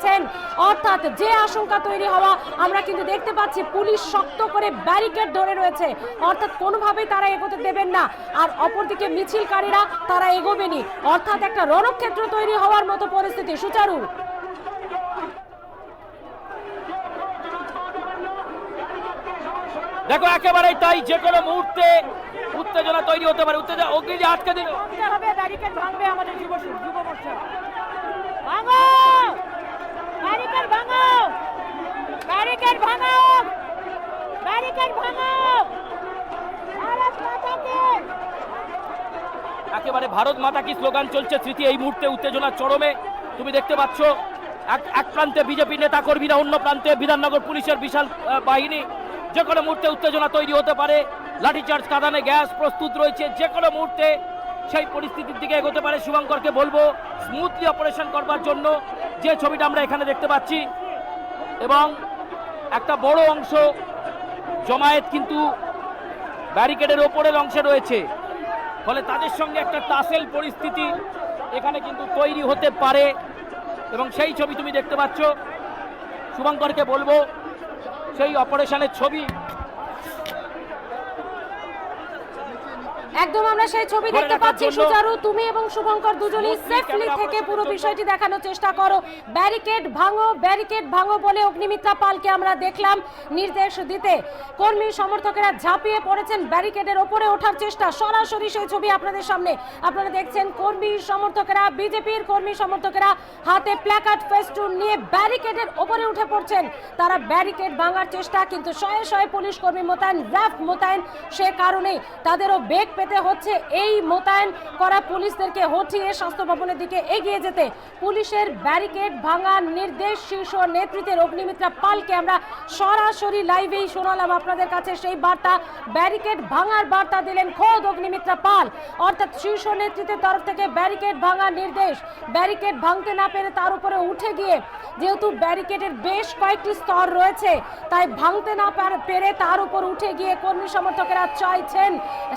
পড়েছেন অর্থাৎ যে আশঙ্কা তৈরি হওয়া আমরা কিন্তু দেখতে পাচ্ছি পুলিশ শক্ত করে ব্যারিকেড ধরে রয়েছে। অর্থাৎ কোনোভাবেই তারা এগোতে দেবেন না। আর অপরদিকে মিছিলকারীরা তারা এগোবেনি। অর্থাৎ একটা রণক্ষেত্র তৈরি হওয়ার মতো পরিস্থিতি। সুচারু। দেখো একেবারেই তাই যে কোনো মুহূর্তে উত্তেজনা তৈরি হতে পারে। উত্তেজনা অগ্নি যে আটকে দিল। হবে ব্যারিকেড ভাঙবে আমাদের যুব যুব মোর্চা। ভাঙো! ব্যারিকেড ভাঙো ব্যারিকেড ভাঙো ব্যারিকেড ভাঙো একেবারে ভারত মাতা কি স্লোগান চলছে? স্মৃতি এই মুহূর্তে উত্তেজনা চরমে। তুমি দেখতে পাচ্ছ, এক এক প্রান্তে বিজেপি নেতা কর্মীরা অন্য প্রান্তে বিধাননগর পুলিশের বিশাল বাহিনী। যে কোনো মুহূর্তে উত্তেজনা তৈরি হতে পারে। লাঠিচার্জ, কাঁদানে গ্যাস প্রস্তুত রয়েছে। যে কোনো মুহূর্তে সেই পরিস্থিতির দিকে এগোতে পারে শুভঙ্করকে বলব স্মুথলি অপারেশন করবার জন্য যে ছবিটা আমরা এখানে দেখতে পাচ্ছি। এবং একটা বড় অংশ জমায়েত কিন্তু ব্যারিকেডের ওপরের অংশে রয়েছে। ফলে তাদের সঙ্গে একটা টাসেল পরিস্থিতি এখানে কিন্তু তৈরি হতে পারে। এবং সেই ছবি তুমি দেখতে পাচ্ছ। শুভঙ্করকে বলব, সেই অপারেশনের ছবি একদম আমরা সেই ছবি দেখতে পাচ্ছি। সুচারু তুমি এবং শুভঙ্কর দুজনেই সেফলি থেকে পুরো বিষয়টি দেখানোর চেষ্টা করো। ব্যারিকেড ভাঙো ব্যারিকেড ভাঙো বলে অগ্নিমিত্রা পালকে আমরা দেখলাম নির্দেশ দিতে। কর্মী সমর্থকেরা ঝাঁপিয়ে পড়েছেন ব্যারিকেডের ওপরে ওঠার চেষ্টা। সরাসরি সেই ছবি আপনাদের সামনে। আপনারা দেখছেন কর্মী সমর্থকেরা বিজেপির কর্মী সমর্থকেরা হাতে প্ল্যাকার্ড ফেস্টুন নিয়ে ব্যারিকেডের ওপরে উঠে পড়ছেন। তারা ব্যারিকেড ভাঙার চেষ্টা কিন্তু শয়ে শয়ে পুলিশ কর্মী মোতায়েন র্যাফ মোতায়েন সে কারণে তাদেরও বেগ পেতে হচ্ছে এই মোতায়েন করা পুলিশদেরকে হঠিয়ে স্বাস্থ্য ভবনের দিকে এগিয়ে যেতে। পুলিশের ব্যারিকেড ভাঙার নির্দেশ শীর্ষ নেতৃত্বের অগ্নিমিত্রা পালকে আমরা সরাসরি লাইভেই শোনালাম আপনাদের কাছে সেই বার্তা। ব্যারিকেড ভাঙার বার্তা দিলেন খোদ অগ্নিমিত্রা পাল। অর্থাৎ শীর্ষ নেতৃত্বের তরফ থেকে ব্যারিকেড ভাঙার নির্দেশ। ব্যারিকেড ভাঙতে না পেরে তার উপরে উঠে গিয়ে যেহেতু ব্যারিকেডের বেশ কয়েকটি স্তর রয়েছে, তাই ভাঙতে না পেরে তার উপর উঠে গিয়ে কর্মী সমর্থকেরা চাইছেন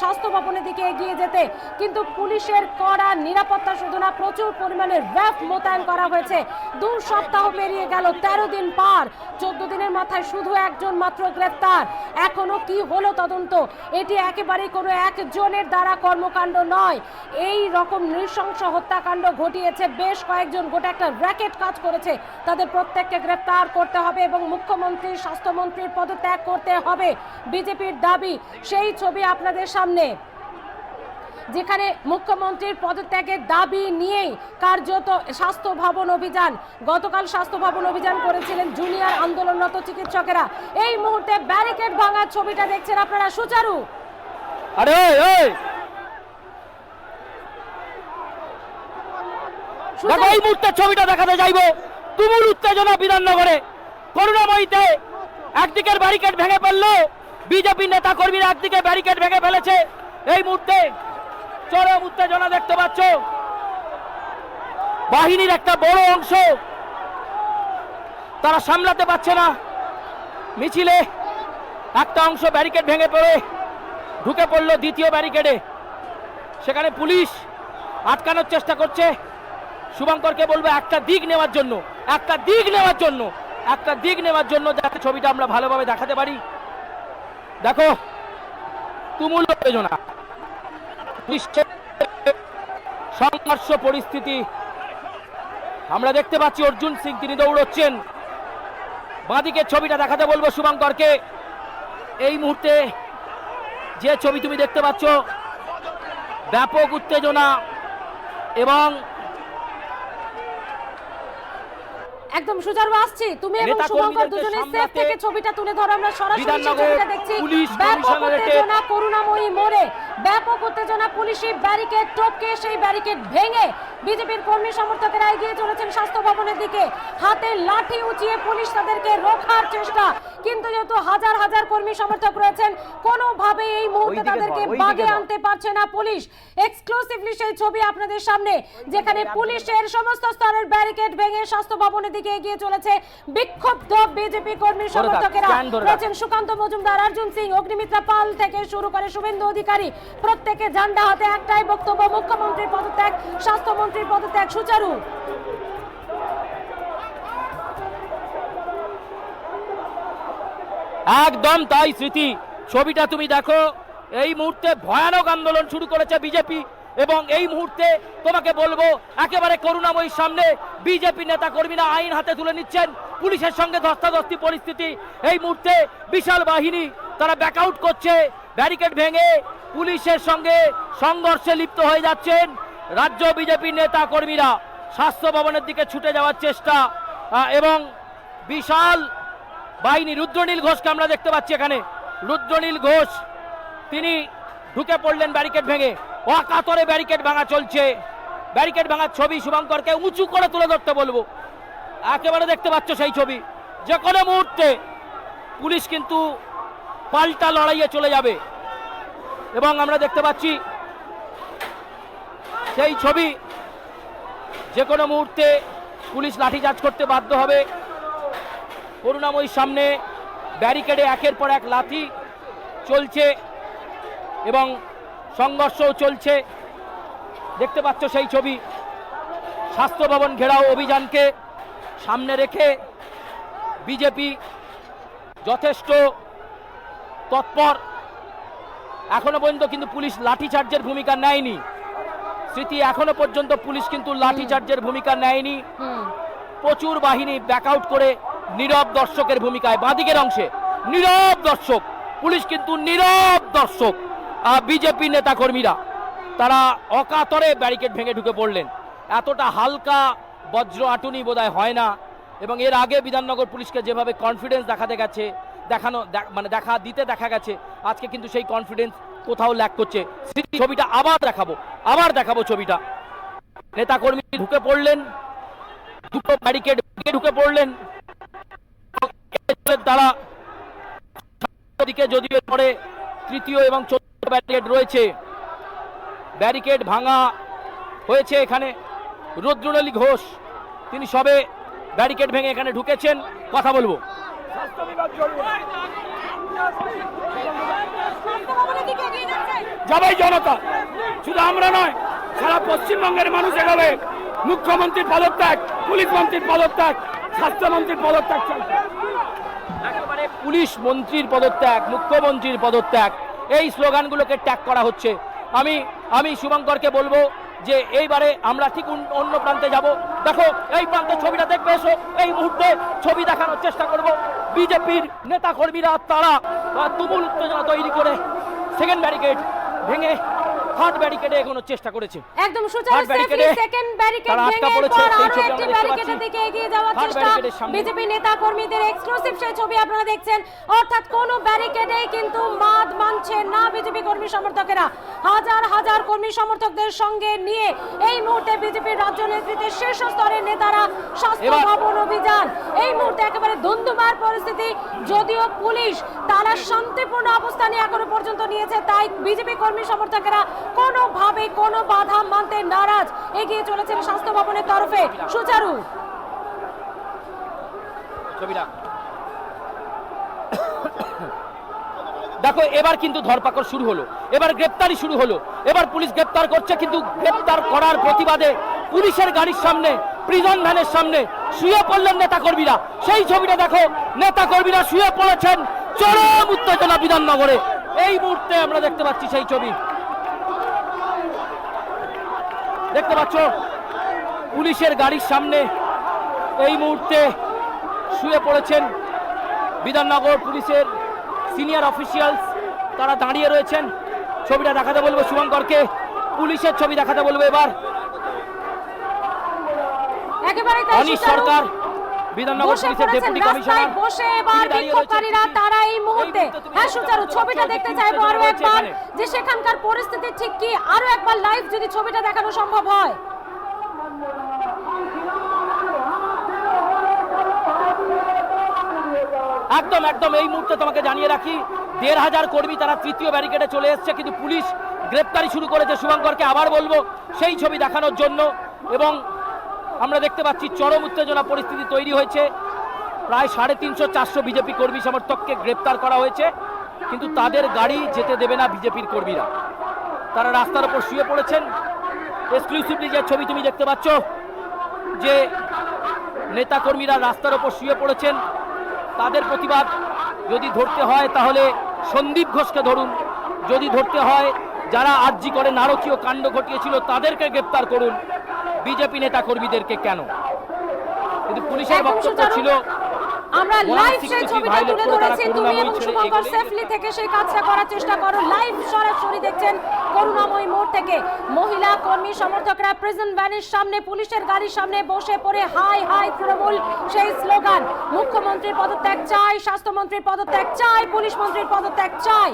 স্বাস্থ্য ভবনের দিকে এগিয়ে যেতে। কিন্তু পুলিশের কড়া নিরাপত্তা শুধু না, প্রচুর পরিমাণে র্যাফ মোতায়েন করা হয়েছে। দু সপ্তাহ পেরিয়ে গেল, তেরো দিন পার। চোদ্দ দিনের মাথায় শুধু একজন মাত্র গ্রেফতার। এখনও কি হলো তদন্ত? এটি একেবারেই কোনো একজনের দ্বারা কর্মকাণ্ড নয়। এই রকম নৃশংস হত্যাকাণ্ড ঘটিয়েছে বেশ কয়েকজন। গোটা একটা র্যাকেট কাজ করেছে। তাদের প্রত্যেককে গ্রেফতার করতে হবে এবং মুখ্যমন্ত্রী, স্বাস্থ্যমন্ত্রীর পদত্যাগ করতে হবে। বিজেপির দাবি, সেই ছবি আপনাদের সামনে। যেখানে মুখ্যমন্ত্রীর পদত্যাগের দাবি নিয়েই কার্যত স্বাস্থ্য ভবন অভিযান গতকাল স্বাস্থ্য ভবন অভিযান করেছিলেন জুনিয়র আন্দোলনরত চিকিৎসকেরা। এই মুহূর্তে ব্যারিকেড ভাঙার ছবিটা দেখছেন আপনারা সুচারু। আরে এই মুহূর্তে ছবিটা দেখাতে যাইবো। তুমুল উত্তেজনা বিধাননগরে। করুণাময়ীতে একদিকের ব্যারিকেড ভেঙে ফেলল। বিজেপি নেতা কর্মীরা একদিকে ব্যারিকেড ভেঙে ফেলেছে। এই মুহূর্তে চরম উত্তেজনা দেখতে পাচ্ছ। বাহিনীর একটা বড় অংশ তারা সামলাতে পারছে না। মিছিলে একটা অংশ ব্যারিকেড ভেঙে পড়ে, ঢুকে পড়ল দ্বিতীয় ব্যারিকেডে। সেখানে পুলিশ আটকানোর চেষ্টা করছে। শুভঙ্করকে বলব, একটা দিক নেওয়ার জন্য, একটা দিক নেওয়ার জন্য, একটা দিক নেওয়ার জন্য যাতে ছবিটা আমরা ভালোভাবে দেখাতে পারি। দেখো, তুমুল উত্তেজনা। সংঘর্ষ পরিস্থিতি। আমরা দেখতে পাচ্ছি অর্জুন সিং, তিনি দৌড়চ্ছেন। বাঁদিকের ছবিটা দেখাতে বলব শুভঙ্করকে। এই মুহূর্তে যে ছবি তুমি দেখতে পাচ্ছ, ব্যাপক উত্তেজনা এবং একদম সুজারু আসছি। তুমি এবং শুভঙ্কর কর্মীদেরকে দুজনে সেফ থেকে ছবিটা তুলে ধরো। আমরা সরাসরি ছবিটা দেখছি। ব্যাপক উত্তেজনা করুণাময়ী মোড়ে। ব্যাপক উত্তেজনা পুলিশি ব্যারিকেড টপকে সেই ব্যারিকেড ভেঙে বিজেপির কর্মী সমর্থকেরা এগিয়ে চলেছেন স্বাস্থ্য ভবনের দিকে হাতে লাঠি উঁচিয়ে পুলিশ তাদেরকে রোখার চেষ্টা। কিন্তু যেহেতু হাজার হাজার কর্মী সমর্থক রয়েছেন কোনোভাবে এই মুহূর্তে তাদেরকে বাগে আনতে পারছে না পুলিশ। এক্সক্লুসিভলি সেই ছবি আপনাদের সামনে যেখানে পুলিশের সমস্ত স্তরের ব্যারিকেড ভেঙে স্বাস্থ্য ভবনের দিকে এগিয়ে চলেছে বিক্ষুব্ধ বিজেপি কর্মী সমর্থকেরা। রয়েছেন সুকান্ত মজুমদার অর্জুন সিং অগ্নিমিত্রা পাল থেকে শুরু করে শুভেন্দু অধিকারী। প্রত্যেকে ঝান্ডা হাতে একটাই বক্তব্য মুখ্যমন্ত্রীর পদত্যাগ স্বাস্থ্যমন্ত্রীর পদত্যাগ সুচারু। একদম তাই স্মৃতি। ছবিটা তুমি দেখো, এই মুহূর্তে ভয়ানক আন্দোলন শুরু করেছে বিজেপি এবং এই মুহূর্তে তোমাকে বলব, একেবারে করুণাময়ীর সামনে বিজেপি নেতা কর্মীরা আইন হাতে তুলে নিচ্ছেন। পুলিশের সঙ্গে ধস্তাধস্তি পরিস্থিতি, এই মুহূর্তে বিশাল বাহিনী তারা ব্যাকআউট করছে। ব্যারিকেড ভেঙে পুলিশের সঙ্গে সংঘর্ষে লিপ্ত হয়ে যাচ্ছেন রাজ্য বিজেপি নেতা কর্মীরা স্বাস্থ্য ভবনের দিকে ছুটে যাওয়ার চেষ্টা এবং বিশাল বাহিনী রুদ্রনীল ঘোষকে আমরা দেখতে পাচ্ছি এখানে। রুদ্রনীল ঘোষ, তিনি ঢুকে পড়লেন ব্যারিকেড ভেঙে। অকাতরে ব্যারিকেড ভাঙা চলছে। ব্যারিকেড ভাঙার ছবি শুভঙ্করকে উঁচু করে তুলে ধরতে বলব। একেবারে দেখতে পাচ্ছ সেই ছবি। যে কোনো মুহূর্তে পুলিশ কিন্তু পাল্টা লড়াইয়ে চলে যাবে। এবং আমরা দেখতে পাচ্ছি সেই ছবি। যে কোনো মুহূর্তে পুলিশ লাঠিচার্জ করতে বাধ্য হবে। করুণাময়ীর সামনে ব্যারিকেডে একের পর এক লাথি চলছে এবং সংঘর্ষও চলছে। দেখতে পাচ্ছ সেই ছবি। স্বাস্থ্য ভবন ঘেরাও অভিযানকে সামনে রেখে বিজেপি যথেষ্ট তৎপর। এখনও পর্যন্ত কিন্তু পুলিশ লাঠিচার্জের ভূমিকা নেয়নি। স্মৃতি এখনও পর্যন্ত পুলিশ কিন্তু লাঠিচার্জের ভূমিকা নেয়নি। প্রচুর বাহিনী ব্যাকআউট করে নীরব দর্শকের ভূমিকায় বাদিকের অংশে। নীরব দর্শক, পুলিশ কিন্তু নীরব দর্শক। বিজেপি নেতাকর্মীরা, তারা অকাতরে ব্যারিকেড ভেঙে ঢুকে পড়লেন। এতটা হালকা বজ্র আটুনি বোধহয় হয় না। এবং এর আগে বিধাননগর পুলিশকে যেভাবে কনফিডেন্স দেখাতে গেছে, দেখানো মানে দেখা, দিতে দেখা গেছে, আজকে কিন্তু সেই কনফিডেন্স কোথাও ল্যাক করছে। ছবিটা আবার দেখাবো আবার দেখাবো ছবিটা। নেতাকর্মী ঢুকে পড়লেন, দুটো ব্যারিকেড ঢুকে পড়লেন তারা। দিকে যদিও পরে তৃতীয় এবং চতুর্থ ব্যারিকেড রয়েছে। ব্যারিকেড ভাঙা হয়েছে এখানে। রুদ্রনলী ঘোষ তিনি সবে ব্যারিকেড ভেঙে এখানে ঢুকেছেন। কথা বলব। যাবেই জনতা শুধু আমরা নয় সারা পশ্চিমবঙ্গের মানুষ এভাবে মুখ্যমন্ত্রীর পদত্যাগ পুলিশ মন্ত্রীর পদত্যাগ স্বাস্থ্যমন্ত্রীর পদত্যাগ চলছে পুলিশ মন্ত্রীর পদত্যাগ, মুখ্যমন্ত্রীর পদত্যাগ, এই স্লোগানগুলোকে ট্যাগ করা হচ্ছে। আমি আমি শুভঙ্করকে বলব যে এইবারে আমরা ঠিক অন্য- প্রান্তে যাব। দেখো, এই প্রান্তে ছবিটা দেখবে এসো। এই মুহূর্তে ছবি দেখানোর চেষ্টা করব। বিজেপির নেতা কর্মীরা তারা তুমুল উত্তেজনা তৈরি করে সেকেন্ড ব্যারিকেড ভেঙে ব্যারিকেডে এগোনোর চেষ্টা করেছে। একদম Third সেকেন্ড ব্যারিকেড ভেঙে পর আরও একটি ব্যারিকেডের দিকে এগিয়ে যাওয়ার চেষ্টা। বিজেপি নেতা কর্মীদের এক্সক্লুসিভ সেই ছবি আপনারা দেখছেন। অর্থাৎ কোন ব্যারিকেডেই কিন্তু মাদ মানছে না বিজেপি কর্মী সমর্থকেরা। হাজার হাজার কর্মী সমর্থকদের সঙ্গে নিয়ে এই মুহূর্তে বিজেপির রাজ্য নেতৃত্বের শীর্ষ স্তরের নেতারা স্বাস্থ্য ভবন অভিযান। এই মুহূর্তে একেবারে ধুন্ধুমার পরিস্থিতি যদিও পুলিশ তারা শান্তিপূর্ণ অবস্থানে এখনও পর্যন্ত নিয়েছে, তাই বিজেপি কর্মী সমর্থকেরা কোনোভাবে কোনো বাধা মানতে নারাজ। এগিয়ে চলেছেন স্বাস্থ্য ভবনের তরফে সুচারু। দেখো, এবার কিন্তু ধরপাকড় শুরু হলো। এবার গ্রেপ্তারি শুরু হলো। এবার পুলিশ গ্রেপ্তার করছে, কিন্তু গ্রেপ্তার করার প্রতিবাদে পুলিশের গাড়ির সামনে প্রিজন ভ্যানের সামনে শুয়ে পড়লেন নেতা নেতাকর্মীরা। সেই ছবিটা দেখো নেতা নেতাকর্মীরা শুয়ে পড়েছেন। চরম উত্তেজনা বিধাননগরে। এই মুহূর্তে আমরা দেখতে পাচ্ছি সেই ছবি। দেখতে পাচ্ছ পুলিশের গাড়ির সামনে এই মুহূর্তে শুয়ে পড়েছেন বিধাননগর পুলিশের সিনিয়র অফিসিয়ালস। তারা দাঁড়িয়ে রয়েছেন। ছবিটা দেখাতে বলব শুভঙ্করকে। পুলিশের ছবি দেখাতে বলব এবার। অনিশ সরকার বিধাননগর বসে পুলিশের পড়েছেন ডেপুটি রাস্তায় কমিশনার বসে এবার তিনি দাঁড়িয়ে রয়েছেন। বিক্ষোভকারীরা তারা এই মুহূর্তে এই মুহূর্তে তুমি হ্যাঁ সুচারু ছবিটা দেখতে চাইব আরও একবার যে সেখানকার পরিস্থিতি ঠিক কি? আরও একবার লাইভ যদি ছবিটা দেখানো সম্ভব হয়। একদম একদম এই মুহূর্তে তোমাকে জানিয়ে রাখি দেড় হাজার কর্মী তারা তৃতীয় ব্যারিকেডে চলে এসছে কিন্তু পুলিশ গ্রেপ্তারি শুরু করেছে। শুভঙ্করকে আবার বলব সেই ছবি দেখানোর জন্য এবং আমরা দেখতে পাচ্ছি চরম উত্তেজনা পরিস্থিতি তৈরি হয়েছে। প্রায় সাড়ে তিনশো চারশো বিজেপি কর্মী সমর্থককে গ্রেপ্তার করা হয়েছে, কিন্তু তাদের গাড়ি যেতে দেবে না বিজেপির কর্মীরা। তারা রাস্তার ওপর শুয়ে পড়েছেন। এক্সক্লুসিভলি যে ছবি তুমি দেখতে পাচ্ছ, যে নেতাকর্মীরা রাস্তার ওপর শুয়ে পড়েছেন, তাদের প্রতিবাদ যদি ধরতে হয় তাহলে সন্দীপ ঘোষকে ধরুন। যদি ধরতে হয় যারা আর্জি করে নারকীয় কাণ্ড ঘটিয়েছিল তাদেরকে গ্রেপ্তার করুন। বিজেপি নেতা কর্মীদেরকে কেন? কিন্তু পুলিশের বক্তব্য ছিল আমরা লাইভ সেই ছবিটা তুলে ধরেছি তুমি এবং শুভঙ্কর সেফলি থেকে সেই কাজটা করার চেষ্টা করো। লাইভ সরাসরি দেখছেন করুণাময়ী মোড় থেকে। মহিলা কর্মী সমর্থকরা প্রেজেন্ট ভ্যানের সামনে পুলিশের গাড়ির সামনে বসে পড়ে হাই হাই তৃণমূল সেই স্লোগান। মুখ্যমন্ত্রীর পদত্যাগ চাই স্বাস্থ্যমন্ত্রীর পদত্যাগ চাই পুলিশ মন্ত্রীর পদত্যাগ চাই।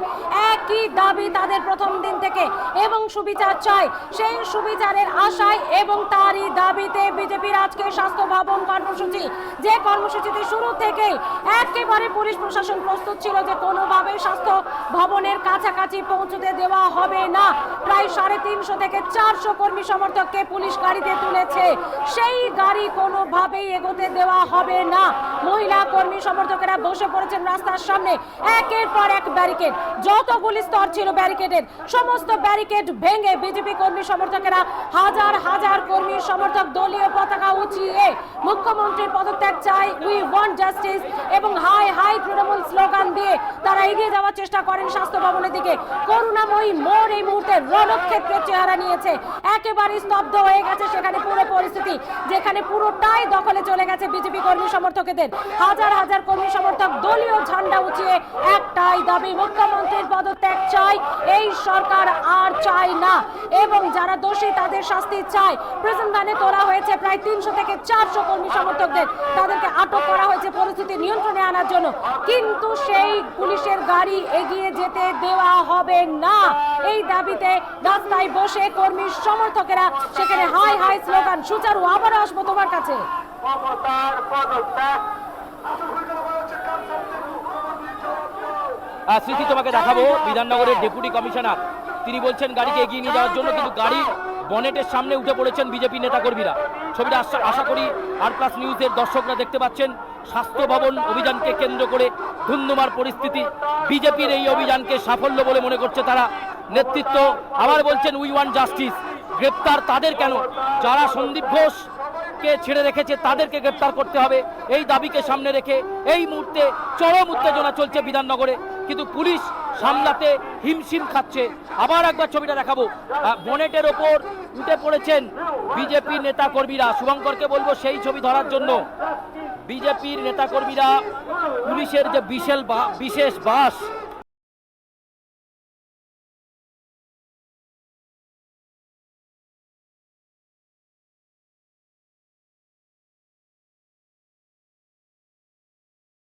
একই দাবি তাদের প্রথম দিন থেকে? এবং সুবিচার চায়। সেই সুবিচারের আশায় এবং তারই দাবিতে বিজেপির আজকে স্বাস্থ্য ভবন কর্মসূচি। যে কর্মসূচিতে শুরু থেকেই একেবারে পুলিশ প্রশাসন প্রস্তুত ছিল যে কোনোভাবে স্বাস্থ্য ভবনের কাছাকাছি পৌঁছতে দেওয়া হবে না। প্রায় সাড়ে তিনশো থেকে চারশো কর্মী সমর্থককে পুলিশ গাড়িতে তুলেছে। সেই গাড়ি কোনোভাবেই এগোতে দেওয়া হবে না। মহিলা কর্মী সমর্থকেরা বসে পড়েছেন রাস্তার সামনে। একের পর এক ব্যারিকেড। যতগুলি স্তর ছিল ব্যারিকেডের, সমস্ত ব্যারিকেড ভেঙে বিজেপি কর্মী সমর্থকেরা হাজার হাজার কর্মী সমর্থক দলীয় পতাকা উঁচিয়ে মুখ্যমন্ত্রীর পদত্যাগ চাই উই ওয়ান্ট জাস্টিস এবং হাই হাই তৃণমূল স্লোগান দিয়ে তারা এগিয়ে যাওয়ার চেষ্টা করেন স্বাস্থ্য ভবনের দিকে। করুণাময়ী মোড় এই মুহূর্তে রণক্ষেত্রের চেহারা নিয়েছে। একেবারে স্তব্ধ হয়ে গেছে সেখানে পুরো পরিস্থিতি, যেখানে পুরোটাই দখলে চলে গেছে বিজেপি কর্মী সমর্থকদের। হাজার হাজার কর্মী সমর্থক দলীয় ঝান্ডা উঁচিয়ে একটাই দাবি, মুখ্যমন্ত্রীর পদত্যাগ চাই, এই সরকার আর চাই না। এবং যারা দোষী, তাদের শাস্তি চায়। প্রেজেন্ট ভ্যানে তোলা হয়েছে প্রায় তিনশো থেকে চারশো কর্মী সমর্থকদের। তাদেরকে আটক করা হয়েছে পরিস্থিতি নিয়ন্ত্রণে আনার জন্য। কিন্তু সেই পুলিশের গাড়ি এগিয়ে যেতে দেওয়া হবে না। এই দাবিতে রাস্তায় বসে কর্মী সমর্থকেরা, সেখানে হাই হাই স্লোগান, সুচারু আবারও আসব তোমার কাছে। স্মৃতি তোমাকে দেখাবো, বিধাননগরের ডেপুটি কমিশনার। তিনি বলছেন, গাড়িকে এগিয়ে নিয়ে যাওয়ার জন্য কিন্তু গাড়ি বনেটের সামনে উঠে পড়েছেন বিজেপি নেতাকর্মীরা। ছবিটা আশা আশা করি আর প্লাস নিউজের দর্শকরা দেখতে পাচ্ছেন, স্বাস্থ্য ভবন অভিযানকে কেন্দ্র করে ধুন্ধুমার পরিস্থিতি। বিজেপির এই অভিযানকে সাফল্য বলে মনে করছে তারা। নেতৃত্ব আবার বলছেন উই ওয়ান জাস্টিস গ্রেপ্তার তাদের কেন? যারা সন্দীপ ঘোষ কে ছেড়ে রেখেছে তাদেরকে গ্রেপ্তার করতে হবে। এই দাবিকে সামনে রেখে এই মুহূর্তে চরম উত্তেজনা চলছে বিধাননগরে। কিন্তু পুলিশ সামলাতে হিমশিম খাচ্ছে। আবার একবার ছবিটা দেখাবো। বনেটের ওপর উঠে পড়েছেন বিজেপির নেতা কর্মীরা শুভঙ্করকে বলব সেই ছবি ধরার জন্য। বিজেপির নেতাকর্মীরা পুলিশের যে বিশেষ বিশেষ বাস